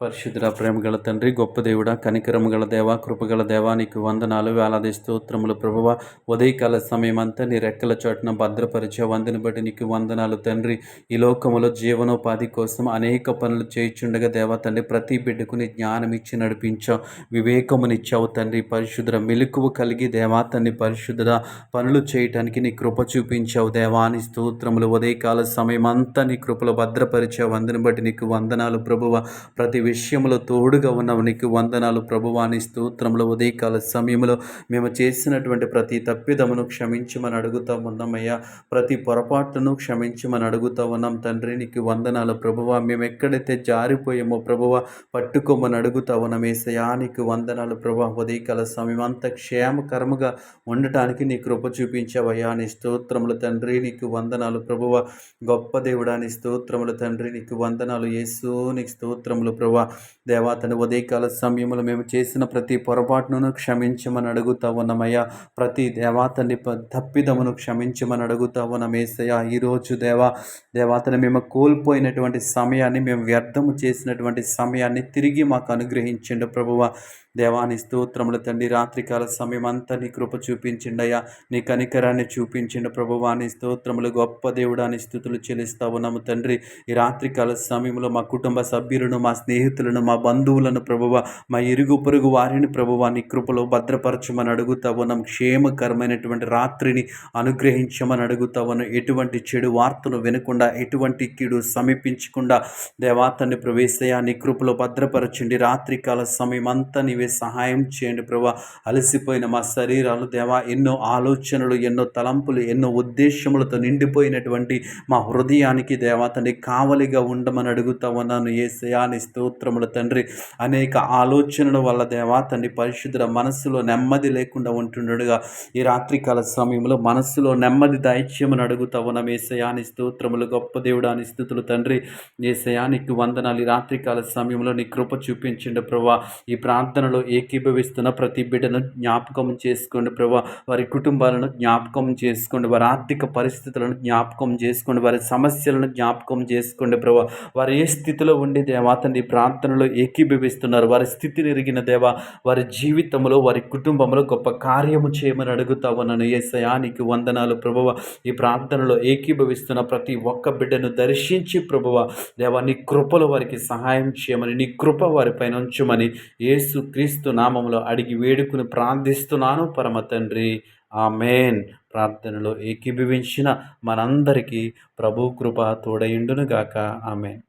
పరిశుద్ధుల ప్రేమగల తండ్రి గొప్ప దేవుడ కనికరము గల దేవ కృపగల దేవానికి వందనాలు వేలాది స్తోత్రములు ప్రభువ. ఉదయకాల సమయం అంతా నీ రెక్కల చోటున భద్రపరిచే వందని బట్టి నీకు వందనాలు తండ్రి. ఈ లోకములో జీవనోపాధి కోసం అనేక పనులు చేయిచుండగా దేవ తండ్రి ప్రతి బిడ్డకు నీ జ్ఞానం ఇచ్చి నడిపించావు వివేకమునిచ్చావు తండ్రి. పరిశుద్ధుల మెలకువ కలిగి దేవా తండ్రి పరిశుద్ధుల పనులు చేయటానికి నీ కృప చూపించావు దేవాని స్తోత్రములు. ఉదయకాల సమయం అంతా నీ కృపలో భద్రపరిచే వందని బట్టి నీకు వందనాలు ప్రభువ. ప్రతి విషయంలో తోడుగా ఉన్నావు నీకు వందనాలు ప్రభువాని స్తోత్రంలో ఉదయకాల సమయంలో మేము చేసినటువంటి ప్రతి తప్పిదమును క్షమించమని అడుగుతా ఉన్నామయ్యా ప్రతి పొరపాటును క్షమించమని అడుగుతా ఉన్నాం. తండ్రి నీకు వందనాలు. ప్రభువ మేము ఎక్కడైతే జారిపోయామో ప్రభువ పట్టుకోమని అడుగుతా ఉన్నాం. ఏసయా నీకు వందనాలు. ప్రభా ఉదయకాల సమయం అంత క్షేమకరముగా ఉండటానికి నీ కృప చూపించావయ్యా. నీ స్తోత్రములు తండ్రి నీకు వందనాలు. ప్రభువ గొప్ప దేవుడా నీ స్తోత్రములు తండ్రి నీకు వందనాలు. యేసు నీకు స్తోత్రములు ప్రభు దేవా తన ఉదయకాల సమయంలో మేము చేసిన ప్రతి పొరపాటును క్షమించమని అడుగుతా ఉన్నామయ్యా. ప్రతి దేవాతని తప్పిదమును క్షమించమని అడుగుతా ఉన్నాం ఈరోజు దేవా దేవాతని మేము కోల్పోయినటువంటి సమయాన్ని మేము వ్యర్థము చేసినటువంటి సమయాన్ని తిరిగి మాకు అనుగ్రహించండు ప్రభువ. దేవాని స్తోత్రములు తండ్రి రాత్రికాల సమయం అంతా నీ కృప చూపించిండయ్యా. నీ కనికరాన్ని చూపించిండు ప్రభువాని స్తోత్రములు గొప్ప దేవుడాని స్థుతులు చెల్లిస్తా ఉన్నాము తండ్రి. ఈ రాత్రికాల సమయంలో మా కుటుంబ సభ్యులను మా స్నేహితులను మా బంధువులను ప్రభువ మా ఇరుగు పొరుగు వారిని ప్రభువ నీ కృపలో భద్రపరచమని అడుగుతా ఉన్నాం క్షేమకరమైనటువంటి రాత్రిని అనుగ్రహించమని అడుగుతా ఉన్నాం ఎటువంటి చెడు వార్తను వినకుండా ఎటువంటి కీడు సమీపించకుండా దేవాతన్ని ప్రవేశయా నీ కృపలో భద్రపరచండి రాత్రికాల సమయం అంతా నీవే సహాయం చేయండి ప్రభా. అలసిపోయిన మా శరీరాలు దేవా ఎన్నో ఆలోచనలు ఎన్నో తలంపులు ఎన్నో ఉద్దేశములతో నిండిపోయినటువంటి మా హృదయానికి దేవా తండ్రి కావలిగా ఉండమని అడుగుతా ఉన్నాను. ఏ శయాని స్తోత్రములు తండ్రి. అనేక ఆలోచనల వల్ల దేవా తండ్రి పరిశుద్ధుల మనస్సులో నెమ్మది లేకుండా ఉంటుండగా ఈ రాత్రికాల సమయంలో మనస్సులో నెమ్మది దైత్యమని అడుగుతా ఉన్నాం ఏసయాని స్తోత్రములు గొప్ప దేవుడాని స్థుతులు తండ్రి. ఏసయానికి వందనాలు. ఈ రాత్రికాల సమయంలో నీ కృప చూపించండి ప్రభా. ఈ ప్రార్థనలో ఏకీభవిస్తున్న ప్రతి బిడ్డను జ్ఞాపకం చేసుకోండి ప్రభా. వారి కుటుంబాలను జ్ఞాపకం చేసుకోండి. వారి ఆర్థిక పరిస్థితులను జ్ఞాపకం చేసుకోండి. వారి సమస్యలను జ్ఞాపకం చేసుకోండి ప్రభా. వారు ఏ స్థితిలో ఉండి దేవా తండ్రి ప్రార్థనలో ఏకీభవిస్తున్నారు? వారి స్థితిని ఎరిగిన దేవా వారి జీవితంలో వారి కుటుంబంలో గొప్ప కార్యము చేయమని అడుగుతా ఏ ఏసయానికి వందనాలు ప్రభువ. ఈ ప్రార్థనలో ఏకీభవిస్తున్న ప్రతి ఒక్క బిడ్డను దర్శించి ప్రభువ. దేవా నీ కృపలో వారికి సహాయం చేయమని నీ కృప వారిపైన ఉంచమని ఏసు క్రీస్తు నామంలో అడిగి వేడుకుని ప్రార్థిస్తున్నాను పరమ తండ్రి. ఆ మేన్ ప్రార్థనలో ఏకీభవించిన మనందరికీ ప్రభు కృప తోడయుండునుగాక ఆమెన్.